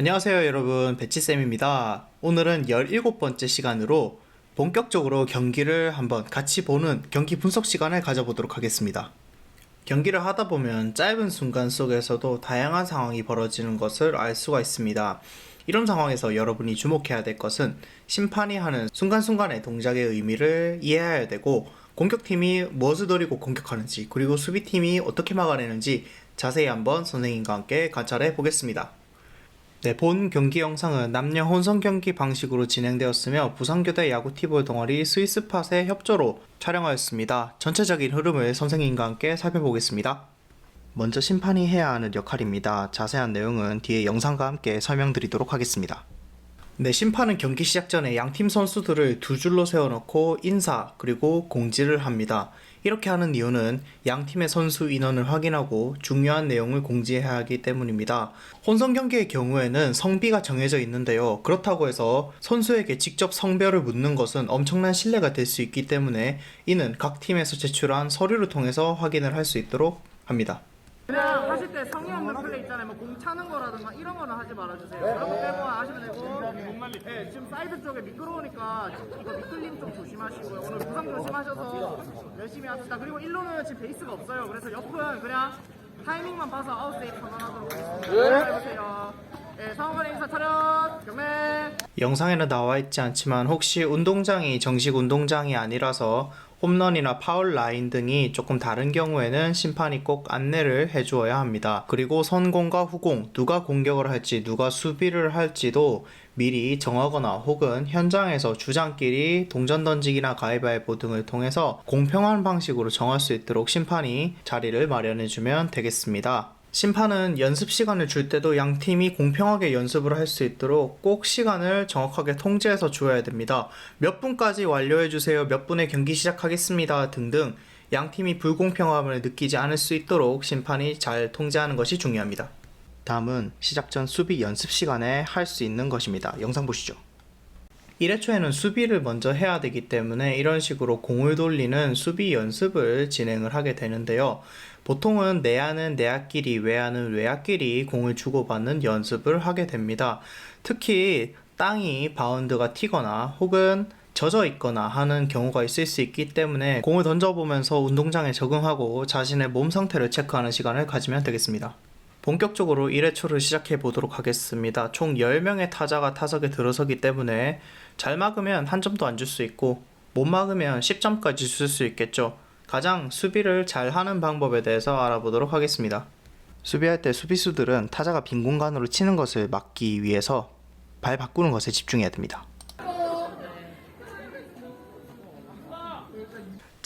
안녕하세요 여러분. 배치쌤입니다. 오늘은 17번째 시간으로 본격적으로 경기를 한번 같이 보는 경기 분석 시간을 가져보도록 하겠습니다. 경기를 하다 보면 짧은 순간 속에서도 다양한 상황이 벌어지는 것을 알 수가 있습니다. 이런 상황에서 여러분이 주목해야 될 것은 심판이 하는 순간순간의 동작의 의미를 이해해야 되고 공격팀이 무엇을 노리고 공격하는지 그리고 수비팀이 어떻게 막아내는지 자세히 한번 선생님과 함께 관찰해 보겠습니다. 네, 본 경기 영상은 남녀 혼성 경기 방식으로 진행되었으며 부산교대 야구티볼 동아리 스위스팟의 협조로 촬영하였습니다. 전체적인 흐름을 선생님과 함께 살펴보겠습니다. 먼저 심판이 해야 하는 역할입니다. 자세한 내용은 뒤에 영상과 함께 설명드리도록 하겠습니다. 네, 심판은 경기 시작 전에 양팀 선수들을 두 줄로 세워놓고 인사 그리고 공지를 합니다. 이렇게 하는 이유는 양 팀의 선수 인원을 확인하고 중요한 내용을 공지해야 하기 때문입니다. 혼성 경기의 경우에는 성비가 정해져 있는데요. 그렇다고 해서 선수에게 직접 성별을 묻는 것은 엄청난 신뢰가 될 수 있기 때문에 이는 각 팀에서 제출한 서류를 통해서 확인을 할 수 있도록 합니다. 그냥 하실 때 성의 없는 플레이 있잖아요. 뭐 공 차는 거라든가 이런 거는 하지 말아주세요. 그런 거 빼고 하시면 되고. 네, 지금 사이드 쪽에 미끄러우니까 이거 미끌림 좀 조심하시고요. 오늘 부상 조심하셔서 열심히 합시다. 그리고 일로는 지금 베이스가 없어요. 그래서 옆은 그냥 타이밍만 봐서 아웃세이 전환하도록 하겠습니다. 해보세요. 네, 상황관리 인사 차렷 경매. 영상에는 나와 있지 않지만 혹시 운동장이 정식 운동장이 아니라서 홈런이나 파울 라인 등이 조금 다른 경우에는 심판이 꼭 안내를 해주어야 합니다. 그리고 선공과 후공, 누가 공격을 할지, 누가 수비를 할지도 미리 정하거나 혹은 현장에서 주장끼리 동전 던지기나 가위바위보 등을 통해서 공평한 방식으로 정할 수 있도록 심판이 자리를 마련해주면 되겠습니다. 심판은 연습 시간을 줄 때도 양 팀이 공평하게 연습을 할 수 있도록 꼭 시간을 정확하게 통제해서 주어야 됩니다. 몇 분까지 완료해 주세요. 몇 분에 경기 시작하겠습니다. 등등 양 팀이 불공평함을 느끼지 않을 수 있도록 심판이 잘 통제하는 것이 중요합니다. 다음은 시작 전 수비 연습 시간에 할 수 있는 것입니다. 영상 보시죠. 1회 초에는 수비를 먼저 해야 되기 때문에 이런 식으로 공을 돌리는 수비 연습을 진행을 하게 되는데요. 보통은 내야는 내야끼리, 외야는 외야끼리 공을 주고받는 연습을 하게 됩니다. 특히 땅이 바운드가 튀거나 혹은 젖어 있거나 하는 경우가 있을 수 있기 때문에 공을 던져보면서 운동장에 적응하고 자신의 몸 상태를 체크하는 시간을 가지면 되겠습니다. 본격적으로 1회 초를 시작해 보도록 하겠습니다. 총 10명의 타자가 타석에 들어서기 때문에 잘 막으면 한 점도 안 줄 수 있고 못 막으면 10점까지 줄 수 있겠죠. 가장 수비를 잘 하는 방법에 대해서 알아보도록 하겠습니다. 수비할 때 수비수들은 타자가 빈 공간으로 치는 것을 막기 위해서 발 바꾸는 것에 집중해야 됩니다.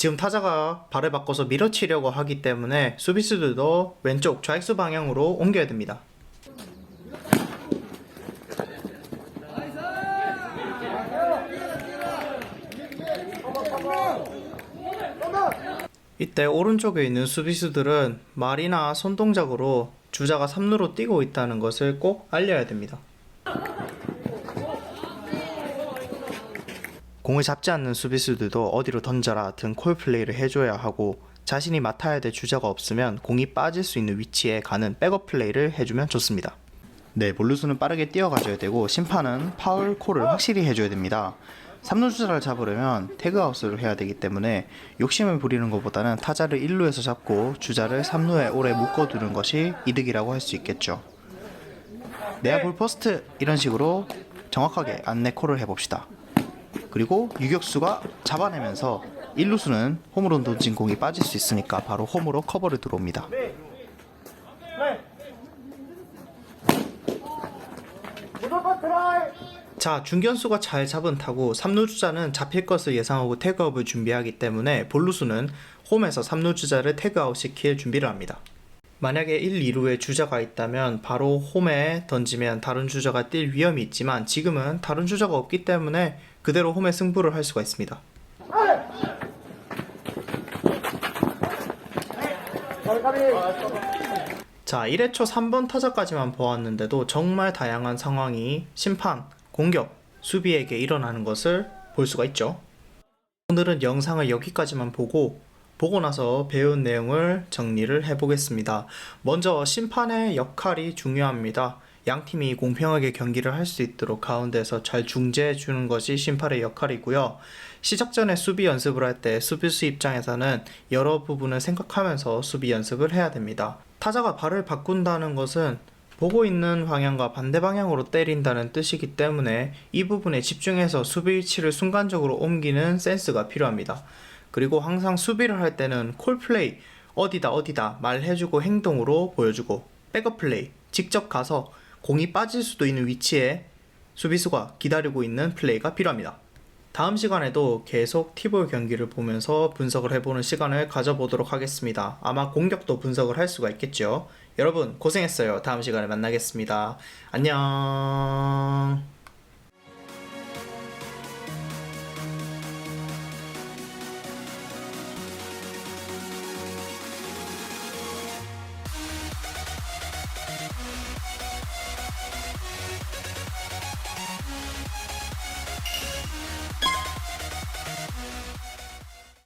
지금 타자가 발을 바꿔서 밀어치려고 하기 때문에 수비수들도 왼쪽 좌익수 방향으로 옮겨야 됩니다. 이때 오른쪽에 있는 수비수들은 말이나 손동작으로 주자가 3루로 뛰고 있다는 것을 꼭 알려야 됩니다. 공을 잡지 않는 수비수들도 어디로 던져라 등 콜플레이를 해줘야 하고 자신이 맡아야 될 주자가 없으면 공이 빠질 수 있는 위치에 가는 백업 플레이를 해주면 좋습니다. 네, 볼루수는 빠르게 뛰어가줘야 되고 심판은 파울 콜을 확실히 해줘야 됩니다. 3루 주자를 잡으려면 태그아웃을 해야 되기 때문에 욕심을 부리는 것보다는 타자를 1루에서 잡고 주자를 3루에 오래 묶어두는 것이 이득이라고 할 수 있겠죠. 내야 볼 퍼스트 이런 식으로 정확하게 안내 콜을 해봅시다. 그리고 유격수가 잡아내면서 1루수는 홈으로 던진 공이 빠질 수 있으니까 바로 홈으로 커버를 들어옵니다. 자, 중견수가 잘 잡은 타구 3루 주자는 잡힐 것을 예상하고 태그아웃을 준비하기 때문에 볼루수는 홈에서 3루 주자를 태그아웃 시킬 준비를 합니다. 만약에 1, 2루에 주자가 있다면 바로 홈에 던지면 다른 주자가 뛸 위험이 있지만 지금은 다른 주자가 없기 때문에 그대로 홈에 승부를 할 수가 있습니다. 자, 1회 초 3번 타자까지만 보았는데도 정말 다양한 상황이 심판, 공격, 수비에게 일어나는 것을 볼 수가 있죠. 오늘은 영상을 여기까지만 보고 보고 나서 배운 내용을 정리를 해보겠습니다. 먼저 심판의 역할이 중요합니다. 양 팀이 공평하게 경기를 할 수 있도록 가운데서 잘 중재해 주는 것이 심판의 역할이고요. 시작 전에 수비 연습을 할 때 수비수 입장에서는 여러 부분을 생각하면서 수비 연습을 해야 됩니다. 타자가 발을 바꾼다는 것은 보고 있는 방향과 반대 방향으로 때린다는 뜻이기 때문에 이 부분에 집중해서 수비 위치를 순간적으로 옮기는 센스가 필요합니다. 그리고 항상 수비를 할 때는 콜플레이 어디다 어디다 말해주고 행동으로 보여주고 백업 플레이 직접 가서 공이 빠질 수도 있는 위치에 수비수가 기다리고 있는 플레이가 필요합니다. 다음 시간에도 계속 티볼 경기를 보면서 분석을 해보는 시간을 가져보도록 하겠습니다. 아마 공격도 분석을 할 수가 있겠죠. 여러분 고생했어요. 다음 시간에 만나겠습니다. 안녕.